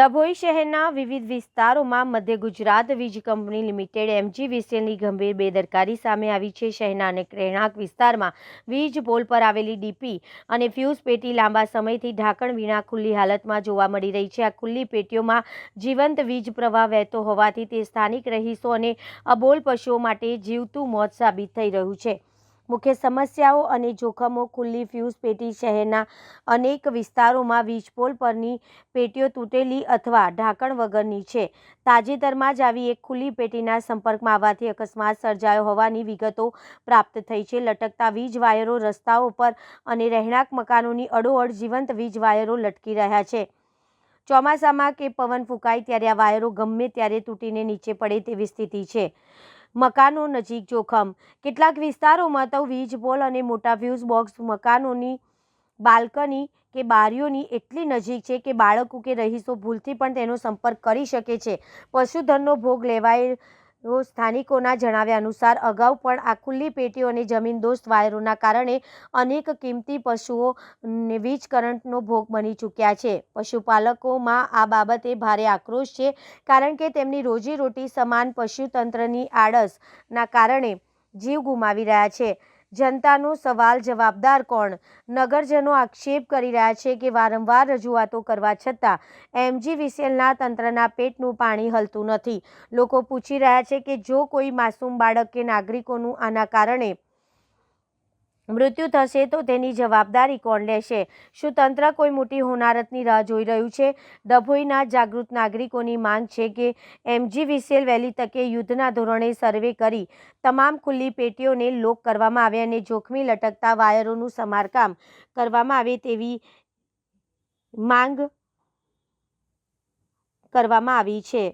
ડભોઈ શહેરના વિવિધ વિસ્તારોમાં મધ્ય ગુજરાત વીજ કંપની લિમિટેડ એમજીવીસીએલની ગંભીર બેદરકારી સામે આવી છે. શહેરના અનેક રહેણાંક વિસ્તારમાં વીજ પોલ પર આવેલી ડીપી અને ફ્યુઝ પેટી લાંબા સમયથી ઢાંકણ વિના ખુલ્લી હાલતમાં જોવા મળી રહી છે. આ ખુલ્લી પેટીઓમાં જીવંત વીજ પ્રવાહ વહેતો હોવાથી તે સ્થાનિક રહીશો અને અબોલ પશુઓ માટે જીવતું મોત સાબિત થઈ રહ્યું છે. મુખ્ય સમસ્યાઓ અને જોખમો ખુલ્લી ફ્યુઝ પેટી શહેરના અનેક વિસ્તારોમાં વીજપોલ પરની પેટીઓ તૂટેલી અથવા ઢાંકણ વગરની છે. તાજેતરમાં જ આવી એક ખુલ્લી પેટીના સંપર્કમાં આવવાથી અકસ્માત સર્જાયો હોવાની વિગતો પ્રાપ્ત થઈ છે. લટકતા વીજ વાયરો રસ્તાઓ પર અને રહેણાંક મકાનોની અડોઅડ જીવંત વીજ વાયરો લટકી રહ્યા છે. ચોમાસામાં કે પવન ફૂંકાય ત્યારે આ વાયરો ગમે ત્યારે તૂટીને નીચે પડે તેવી સ્થિતિ છે. મકાનો નજીક જોખમ. કેટલાક વિસ્તારોમાં તો વીજ પોલ અને મોટા ફ્યુઝ બોક્સ મકાનોની બાલ્કની કે બારીઓની એટલી નજીક છે કે બાળકો કે રહીશો ભૂલથી પણ તેનો સંપર્ક કરી શકે છે. પશુધનનો ભોગ લેવાયેલો સ્થાનિકોના જણાવ્યા અનુસાર, અગાઉ પણ આ ખુલ્લી પેટીઓ અને જમીનદોસ્ત વાયરોના કારણે અનેક કિંમતી પશુઓ વીજ કરંટનો ભોગ બની ચૂક્યા છે. પશુપાલકોમાં આ બાબતે ભારે આક્રોશ છે, કારણ કે તેમની રોજીરોટી સમાન પશુતંત્રની આળસના કારણે જીવ ગુમાવી રહ્યા છે. જનતાનો સવાલ જવાબદાર કોણ? નગરજનો આક્ષેપ કરી રહ્યા છે કે વારંવાર રજૂઆતો કરવા છતાં એમજીવીસીએલના તંત્રના પેટનું પાણી હલતું નથી. લોકો પૂછી રહ્યા છે કે જો કોઈ માસૂમ બાળક કે નાગરિકોનું આના કારણે મૃત્યુ થશે તો તેની જવાબદારી કોણ લેશે? શું તંત્ર કોઈ મોટી હોનારતની રાહ જોઈ રહ્યું છે? ડભોઈના જાગૃત નાગરિકોની માંગ છે કે એમજી વિસેલ વહેલી તકે યુદ્ધના ધોરણે સર્વે કરી તમામ ખુલ્લી પેટીઓને લોક કરવામાં આવે અને જોખમી લટકતા વાયરોનું સમારકામ કરવામાં આવે તેવી માંગ કરવામાં આવી છે.